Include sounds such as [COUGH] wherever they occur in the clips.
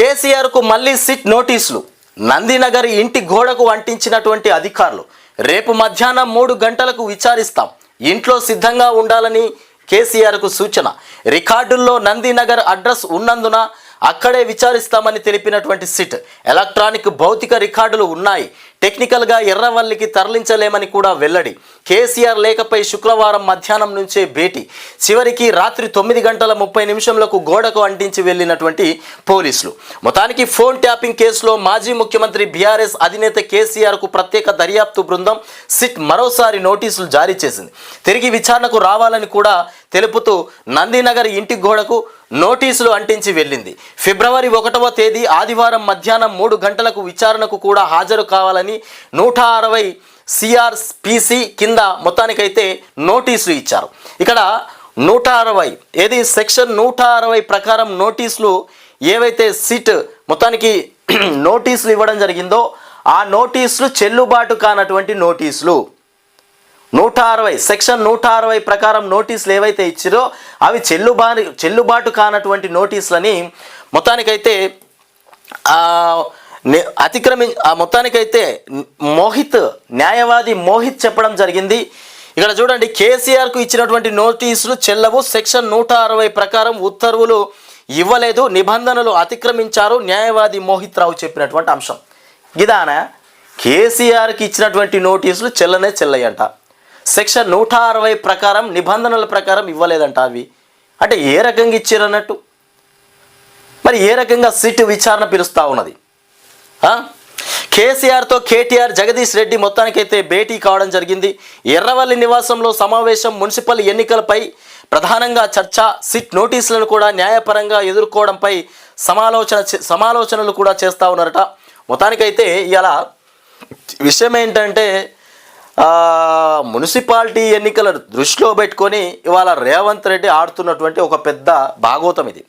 కేసీఆర్కు మళ్ళీ సిట్ నోటీసులు. నందినగర్ ఇంటి గోడకు అంటించినటువంటి అధికారులు రేపు మధ్యాహ్నం మూడు గంటలకు విచారిస్తాం. ఇంట్లో సిద్ధంగా ఉండాలని కేసీఆర్కు సూచన. రికార్డుల్లో నందినగర్ అడ్రస్ ఉన్నందున అక్కడే విచారిస్తామని తెలిపినటువంటి సిట్. ఎలక్ట్రానిక్ భౌతిక రికార్డులు ఉన్నాయి. టెక్నికల్గా ఎర్రవల్లికి తరలించలేమని కూడా వెల్లడి. కేసీఆర్ లేఖపై శుక్రవారం మధ్యాహ్నం నుంచే భేటీ. చివరికి రాత్రి తొమ్మిది గంటల ముప్పై నిమిషంలకు గోడకు అంటించి వెళ్ళినటువంటి పోలీసులు. మొత్తానికి ఫోన్ ట్యాపింగ్ కేసులో మాజీ ముఖ్యమంత్రి బీఆర్ఎస్ అధినేత కేసీఆర్కు ప్రత్యేక దర్యాప్తు బృందం సిట్ మరోసారి నోటీసులు జారీ చేసింది. తిరిగి విచారణకు రావాలని కూడా తెలుపుతూ నందినగర్ ఇంటి గోడకు నోటీసులు అంటించి వెళ్ళింది. ఫిబ్రవరి ఒకటవ తేదీ ఆదివారం మధ్యాహ్నం మూడు గంటలకు విచారణకు కూడా హాజరు కావాలని నూట అరవై సిఆర్పిసి కింద మొత్తానికైతే నోటీసులు ఇచ్చారు. ఇక్కడ నూట అరవై ఏది సెక్షన్ నూట అరవై ప్రకారం నోటీసులు ఏవైతే సిట్ మొత్తానికి [CLEARS THROAT] నోటీసులు ఇవ్వడం జరిగిందో ఆ నోటీసులు చెల్లుబాటు కానటువంటి నోటీసులు. నూట అరవై సెక్షన్ నూట అరవై ప్రకారం నోటీసులు ఏవైతే ఇచ్చారో అవి చెల్లుబాటు చెల్లుబాటు కానటువంటి నోటీసులని మొత్తానికైతే అతిక్రమి ఆ మొత్తానికైతే మోహిత్ న్యాయవాది మోహిత్ చెప్పడం జరిగింది. ఇక్కడ చూడండి కేసీఆర్కు ఇచ్చినటువంటి నోటీసులు చెల్లవు. సెక్షన్ నూట అరవై ప్రకారం ఉత్తర్వులు ఇవ్వలేదు నిబంధనలు అతిక్రమించారు న్యాయవాది మోహిత్ రావు చెప్పినటువంటి అంశం. ఇదానా? కేసీఆర్కి ఇచ్చినటువంటి నోటీసులు చెల్లనే చెల్లయంట సెక్షన్ నూట అరవై ప్రకారం నిబంధనల ప్రకారం ఇవ్వలేదంట అవి. అంటే ఏ రకంగా ఇచ్చారు అన్నట్టు మరి ఏ రకంగా సిట్ విచారణ పిలుస్తూ ఉన్నది? కేసీఆర్తో కేటీఆర్ జగదీష్ రెడ్డి మొత్తానికైతే భేటీ కావడం జరిగింది. ఎర్రవల్లి నివాసంలో సమావేశం మున్సిపల్ ఎన్నికలపై ప్రధానంగా చర్చ సిట్ నోటీసులను కూడా న్యాయపరంగా ఎదుర్కోవడంపై సమాలోచన సమాలోచనలు కూడా చేస్తూ ఉన్నారట. మొత్తానికైతే ఇలా విషయం ఏంటంటే మున్సిపాలిటీ ఎన్నికల దృష్టిలో పెట్టుకొని ఇవాళ రేవంత్ రెడ్డి ఆడుతున్నటువంటి ఒక పెద్ద భాగోతం ఇది.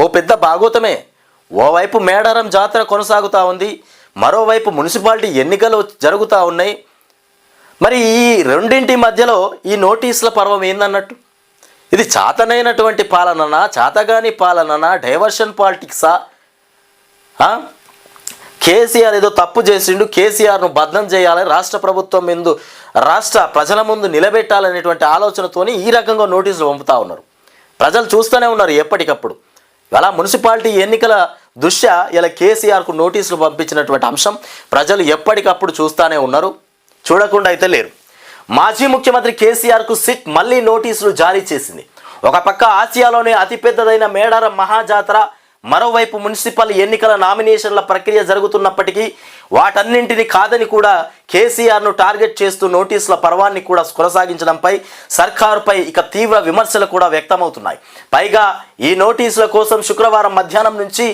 ఓ పెద్ద భాగోతమే. ఓవైపు మేడారం జాతర కొనసాగుతూ ఉంది. మరోవైపు మున్సిపాలిటీ ఎన్నికలు జరుగుతూ ఉన్నాయి. మరి ఈ రెండింటి మధ్యలో ఈ నోటీసుల పర్వం ఏందన్నట్టు? ఇది చాతనైనటువంటి పాలననా? చాతగాని పాలననా? డైవర్షన్ పాలిటిక్సా? కేసీఆర్ ఏదో తప్పు చేసిండు కేసీఆర్ను బద్దం చేయాలి రాష్ట్ర ప్రభుత్వం ముందు రాష్ట్ర ప్రజల ముందు నిలబెట్టాలనేటువంటి ఆలోచనతోని ఈ రకంగా నోటీసులు పంపుతా ఉన్నారు. ప్రజలు చూస్తూనే ఉన్నారు ఎప్పటికప్పుడు. ఇలా మున్సిపాలిటీ ఎన్నికల దృష్ట్యా ఇలా కేసీఆర్కు నోటీసులు పంపించినటువంటి అంశం ప్రజలు ఎప్పటికప్పుడు చూస్తూనే ఉన్నారు చూడకుండా అయితే లేరు. మాజీ ముఖ్యమంత్రి కేసీఆర్కు సిట్ మళ్ళీ నోటీసులు జారీ చేసింది. ఒక పక్క ఆసియాలోనే అతిపెద్దదైన మేడారం మహాజాతర మరోవైపు మున్సిపల్ ఎన్నికల నామినేషన్ల ప్రక్రియ జరుగుతున్నప్పటికీ వాటన్నింటిని కాదని కూడా కేసీఆర్ను టార్గెట్ చేస్తూ నోటీసుల పర్వాన్ని కూడా కొనసాగించడంపై సర్కారుపై ఇక తీవ్ర విమర్శలు కూడా వ్యక్తమవుతున్నాయి. పైగా ఈ నోటీసుల కోసం శుక్రవారం మధ్యాహ్నం నుంచి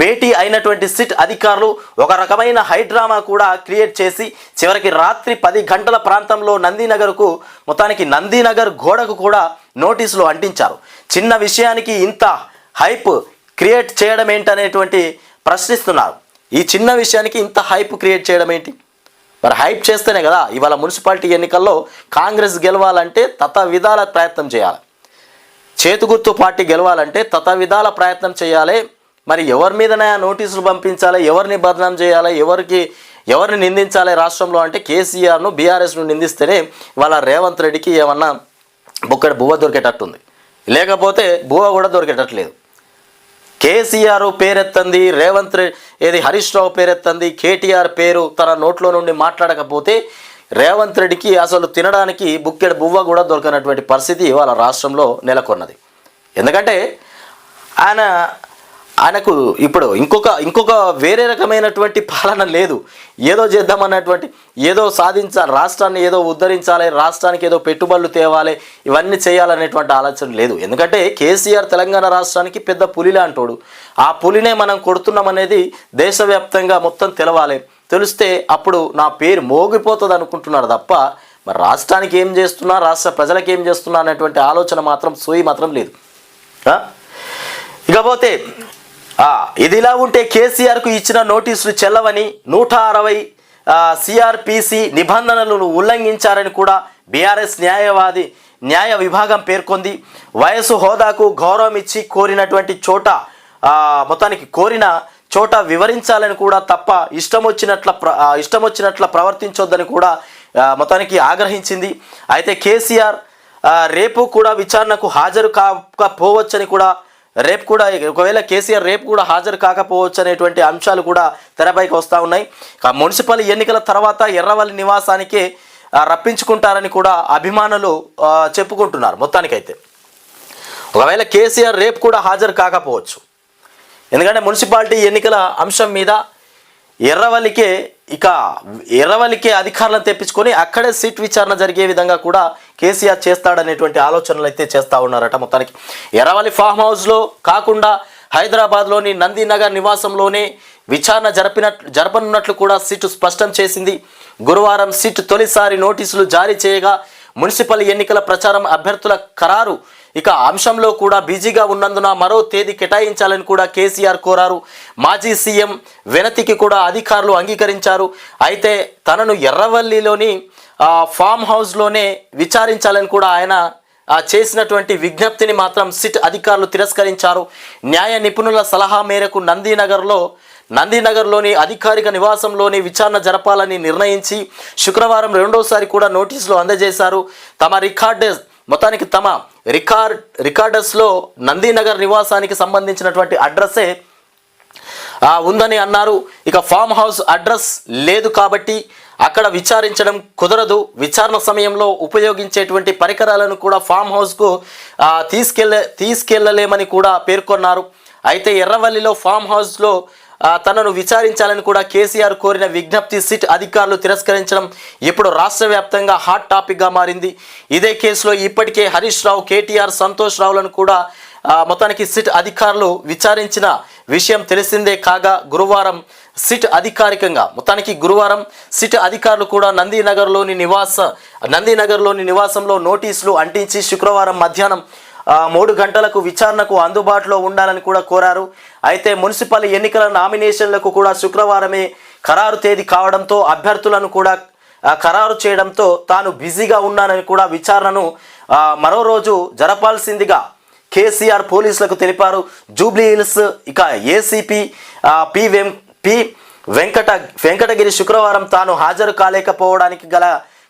భేటీ అయినటువంటి సిట్ అధికారులు ఒక రకమైన హైడ్రామా కూడా క్రియేట్ చేసి చివరికి రాత్రి పది గంటల ప్రాంతంలో నందినగర్కు మొత్తానికి నందినగర్ గోడకు కూడా నోటీసులు అంటించారు. చిన్న విషయానికి ఇంత హైప్ క్రియేట్ చేయడం ఏంటనేటువంటి ప్రశ్నిస్తున్నారు. ఈ చిన్న విషయానికి ఇంత హైప్ క్రియేట్ చేయడం ఏంటి? మరి హైప్ చేస్తేనే కదా ఇవాళ మున్సిపాలిటీ ఎన్నికల్లో కాంగ్రెస్ గెలవాలంటే తత విధాల ప్రయత్నం చేయాలి. చేతుగుర్తు పార్టీ గెలవాలంటే తత విధాల ప్రయత్నం చేయాలి. మరి ఎవరి మీదనే నోటీసులు పంపించాలి ఎవరిని బదనాం చేయాలి ఎవరికి ఎవరిని నిందించాలి రాష్ట్రంలో అంటే కేసీఆర్ను బీఆర్ఎస్ను నిందిస్తేనే వాళ్ళ రేవంత్ రెడ్డికి ఏమన్నా బుక్కడ బువ్వ దొరికేటట్టుంది. లేకపోతే బువ్వ కూడా దొరికేటట్లేదు. కేసీఆర్ పేరెత్తంది రేవంత్ ఏది హరీష్ రావు పేరెత్తంది కేటీఆర్ పేరు తన నోట్లో నుండి మాట్లాడకపోతే రేవంత్ రెడ్డికి అసలు తినడానికి బుక్కెడు బువ్వ కూడా దొరకనటువంటి పరిస్థితి వాళ్ళ రాష్ట్రంలో నెలకొన్నది. ఎందుకంటే ఆయన ఆయనకు ఇప్పుడు ఇంకొక ఇంకొక వేరే రకమైనటువంటి పాలన లేదు. ఏదో చేద్దామన్నటువంటి ఏదో సాధించాలి రాష్ట్రాన్ని ఏదో ఉద్ధరించాలి రాష్ట్రానికి ఏదో పెట్టుబడులు తేవాలి ఇవన్నీ చేయాలనేటువంటి ఆలోచన లేదు. ఎందుకంటే కేసీఆర్ తెలంగాణ రాష్ట్రానికి పెద్ద పులి లాంటోడు. ఆ పులినే మనం కొడుతున్నామనేది దేశవ్యాప్తంగా మొత్తం తెలవాలి. తెలిస్తే అప్పుడు నా పేరు మోగిపోతుంది అనుకుంటున్నారు తప్ప మరి రాష్ట్రానికి ఏం చేస్తున్నా రాష్ట్ర ప్రజలకు ఏం చేస్తున్నా అనేటువంటి ఆలోచన మాత్రం సోయి మాత్రం లేదు. ఇకపోతే ఇదిలా ఉంటే కేసీఆర్కు ఇచ్చిన నోటీసులు చెల్లవని నూట అరవై సిఆర్పిసి నిబంధనలను ఉల్లంఘించారని కూడా బీఆర్ఎస్ న్యాయవాది న్యాయ విభాగం పేర్కొంది. వయసు హోదాకు గౌరవం ఇచ్చి కోరినటువంటి చోట మొత్తానికి కోరిన చోట వివరించాలని కూడా తప్ప ఇష్టం వచ్చినట్ల ప్ర ఇష్టం వచ్చినట్ల ప్రవర్తించొద్దని కూడా మొత్తానికి ఆగ్రహించింది. అయితే కేసీఆర్ రేపు కూడా విచారణకు హాజరు కాకపోవచ్చని కూడా రేపు కూడా ఒకవేళ కేసీఆర్ రేపు కూడా హాజరు కాకపోవచ్చు అనేటువంటి అంశాలు కూడా తెరపైకి వస్తూ ఉన్నాయి. మున్సిపల్ ఎన్నికల తర్వాత ఎర్రవల్లి నివాసానికే రప్పించుకుంటారని కూడా అభిమానులు చెప్పుకుంటున్నారు మొత్తానికైతే. ఒకవేళ కేసీఆర్ రేపు కూడా హాజరు కాకపోవచ్చు. ఎందుకంటే మున్సిపాలిటీ ఎన్నికల అంశం మీద ఎర్రవల్లికే ఇక ఎర్రవల్లికే అధికారులను తెప్పించుకొని అక్కడే సీట్ విచారణ జరిగే విధంగా కూడా కేసీఆర్ చేస్తాడనేటువంటి ఆలోచనలు అయితే చేస్తూ ఉన్నారట మొత్తానికి. ఎరవలి ఫామ్ హౌస్లో కాకుండా హైదరాబాద్లోని నందీనగర్ నివాసంలోనే విచారణ జరిపిన జరపనున్నట్లు కూడా సిట్ స్పష్టం చేసింది. గురువారం సిట్ తొలిసారి నోటీసులు జారీ చేయగా మున్సిపల్ ఎన్నికల ప్రచారం అభ్యర్థుల ఖరారు ఇక అంశంలో కూడా బిజీగా ఉన్నందున మరో తేదీ కేటాయించాలని కూడా కేసీఆర్ కోరారు. మాజీ సీఎం వెనతికి కూడా అధికారులు అంగీకరించారు. అయితే తనను ఎర్రవల్లిలోని ఫామ్ హౌస్లోనే విచారించాలని కూడా ఆయన చేసినటువంటి విజ్ఞప్తిని మాత్రం సిట్ అధికారులు తిరస్కరించారు. న్యాయ నిపుణుల సలహా మేరకు నందీనగర్లో నందీనగర్లోని అధికారిక నివాసంలోని విచారణ జరపాలని నిర్ణయించి శుక్రవారం రెండోసారి కూడా నోటీసులు అందజేశారు. తమ రికార్డు మొత్తానికి తమ రికార్డ్ రికార్డర్స్లో నందీనగర్ నివాసానికి సంబంధించినటువంటి అడ్రస్సే ఉందని అన్నారు. ఇక ఫామ్ హౌస్ అడ్రస్ లేదు కాబట్టి అక్కడ విచారించడం కుదరదు. విచారణ సమయంలో ఉపయోగించేటువంటి పరికరాలను కూడా ఫామ్ హౌస్కు తీసుకెళ్ళ తీసుకెళ్ళలేమని కూడా పేర్కొన్నారు. అయితే ఎర్రవల్లిలో ఫామ్ హౌస్లో తనను విచారించాలని కూడా కేసీఆర్ కోరిన విజ్ఞప్తి సిట్ అధికారులు తిరస్కరించడం ఇప్పుడు రాష్ట్ర వ్యాప్తంగా హాట్ టాపిక్గా మారింది. ఇదే కేసులో ఇప్పటికే హరీష్ రావు కేటీఆర్ సంతోష్ రావులను కూడా మొత్తానికి సిట్ అధికారులు విచారించిన విషయం తెలిసిందే కాగా గురువారం సిట్ అధికారికంగా మొత్తానికి గురువారం సిట్ అధికారులు కూడా నందీనగర్లోని నివాస నందీనగర్లోని నివాసంలో నోటీసులు అంటించి శుక్రవారం మధ్యాహ్నం మూడు గంటలకు విచారణకు అందుబాటులో ఉండాలని కూడా కోరారు. అయితే మున్సిపల్ ఎన్నికల నామినేషన్లకు కూడా శుక్రవారమే ఖరారు తేదీ కావడంతో అభ్యర్థులను కూడా ఖరారు చేయడంతో తాను బిజీగా ఉన్నానని కూడా విచారణను మరో రోజు జరపాల్సిందిగా కేసీఆర్ పోలీసులకు తెలిపారు. జూబ్లీ హిల్స్ ఇక ఏసీపీ పి వెం పి వెంకట వెంకటగిరి శుక్రవారం తాను హాజరు కాలేకపోవడానికి గల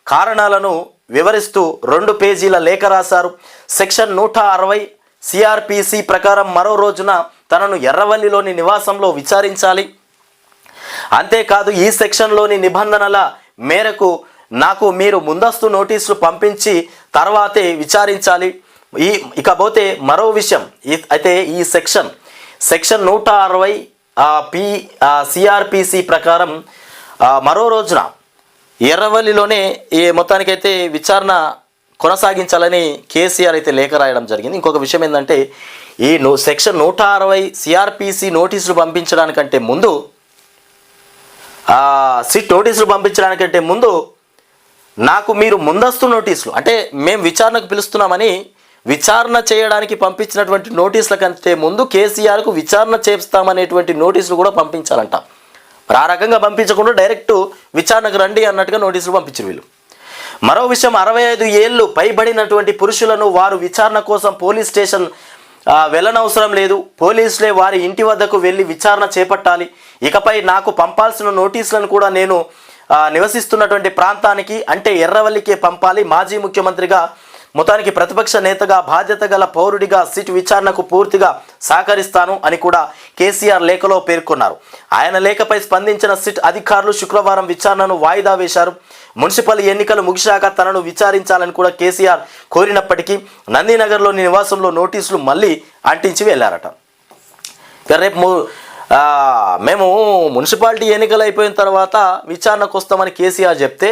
కారణాలను వివరిస్తూ రెండు పేజీల లేఖ రాశారు. సెక్షన్ నూట అరవై సిఆర్పిసి ప్రకారం మరో రోజున తనను ఎర్రవల్లిలోని నివాసంలో విచారించాలి. అంతేకాదు ఈ సెక్షన్లోని నిబంధనల మేరకు నాకు మీరు ముందస్తు నోటీసులు పంపించి తర్వాతే విచారించాలి. ఈ ఇకపోతే మరో విషయం అయితే ఈ సెక్షన్ సెక్షన్ నూట అరవై పి సిఆర్పిసి ప్రకారం మరో రోజున ఎర్రవల్లిలోనే ఈ మొత్తానికైతే విచారణ కొనసాగించాలని కేసీఆర్ అయితే లేఖ రాయడం జరిగింది. ఇంకొక విషయం ఏంటంటే ఈ నో సెక్షన్ నూట అరవై సిఆర్పిసి నోటీసులు పంపించడానికంటే ముందు సిట్ నోటీసులు పంపించడానికంటే ముందు నాకు మీరు ముందస్తు నోటీసులు అంటే మేము విచారణకు పిలుస్తున్నామని విచారణ చేయడానికి పంపించినటువంటి నోటీసుల కంటే ముందు కేసీఆర్కు విచారణ చేస్తామనేటువంటి నోటీసులు కూడా పంపించాలంట. మరి ఆ రకంగా పంపించకుండా డైరెక్ట్ విచారణకు రండి అన్నట్టుగా నోటీసులు పంపించారు వీళ్ళు. మరో విషయం అరవై ఐదు ఏళ్ళు పైబడినటువంటి పురుషులను వారు విచారణ కోసం పోలీస్ స్టేషన్ వెళ్ళనవసరం లేదు. పోలీసులే వారి ఇంటి వద్దకు వెళ్ళి విచారణ చేపట్టాలి. ఇకపై నాకు పంపాల్సిన నోటీసులను కూడా నేను నివసిస్తున్నటువంటి ప్రాంతానికి అంటే ఎర్రవల్లికే పంపాలి. మాజీ ముఖ్యమంత్రిగా మొత్తానికి ప్రతిపక్ష నేతగా బాధ్యత గల పౌరుడిగా సిట్ విచారణకు పూర్తిగా సహకరిస్తాను అని కూడా కేసీఆర్ లేఖలో పేర్కొన్నారు. ఆయన లేఖపై స్పందించిన సిట్ అధికారులు శుక్రవారం విచారణను వాయిదా వేశారు. మున్సిపల్ ఎన్నికలు ముగిశాక తనను విచారించాలని కూడా కేసీఆర్ కోరినప్పటికీ నందినగర్లోని నివాసంలో నోటీసులు మళ్ళీ అంటించి వెళ్ళారట రేపు మేము మున్సిపాలిటీ ఎన్నికలు అయిపోయిన తర్వాత విచారణకు వస్తామని కేసీఆర్ చెప్తే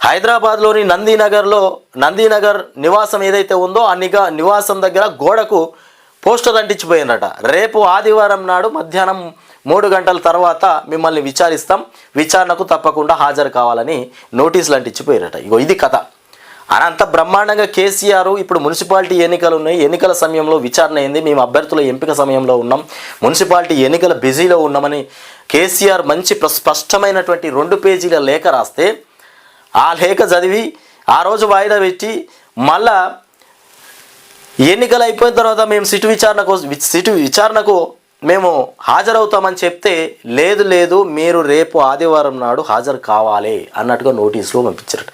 హైదరాబాద్లోని నందీనగర్లో నందీనగర్ నివాసం ఏదైతే ఉందో ఆ నిగా నివాసం దగ్గర గోడకు పోస్టర్ అంటించిపోయిందట రేపు ఆదివారం నాడు మధ్యాహ్నం మూడు గంటల తర్వాత మిమ్మల్ని విచారిస్తాం. విచారణకు తప్పకుండా హాజరు కావాలని నోటీసులు అంటించిపోయారట ఇగో ఇది కథ. అనంత బ్రహ్మాండంగా కేసీఆర్ ఇప్పుడు మున్సిపాలిటీ ఎన్నికలు ఉన్నాయి. ఎన్నికల సమయంలో విచారణ అయింది. మేము అభ్యర్థుల ఎంపిక సమయంలో ఉన్నాం. మున్సిపాలిటీ ఎన్నికల బిజీలో ఉన్నామని కేసీఆర్ మంచి స్పష్టమైనటువంటి రెండు పేజీల లేఖ రాస్తే ఆ లేఖ చదివి ఆ రోజు వాయిదా పెట్టి మళ్ళా ఎన్నికలు అయిపోయిన తర్వాత మేము సిటు విచారణకు సిటు విచారణకు మేము హాజరవుతామని చెప్తే లేదు లేదు మీరు రేపు ఆదివారం నాడు హాజరు కావాలి అన్నట్టుగా నోటీసులు పంపించారు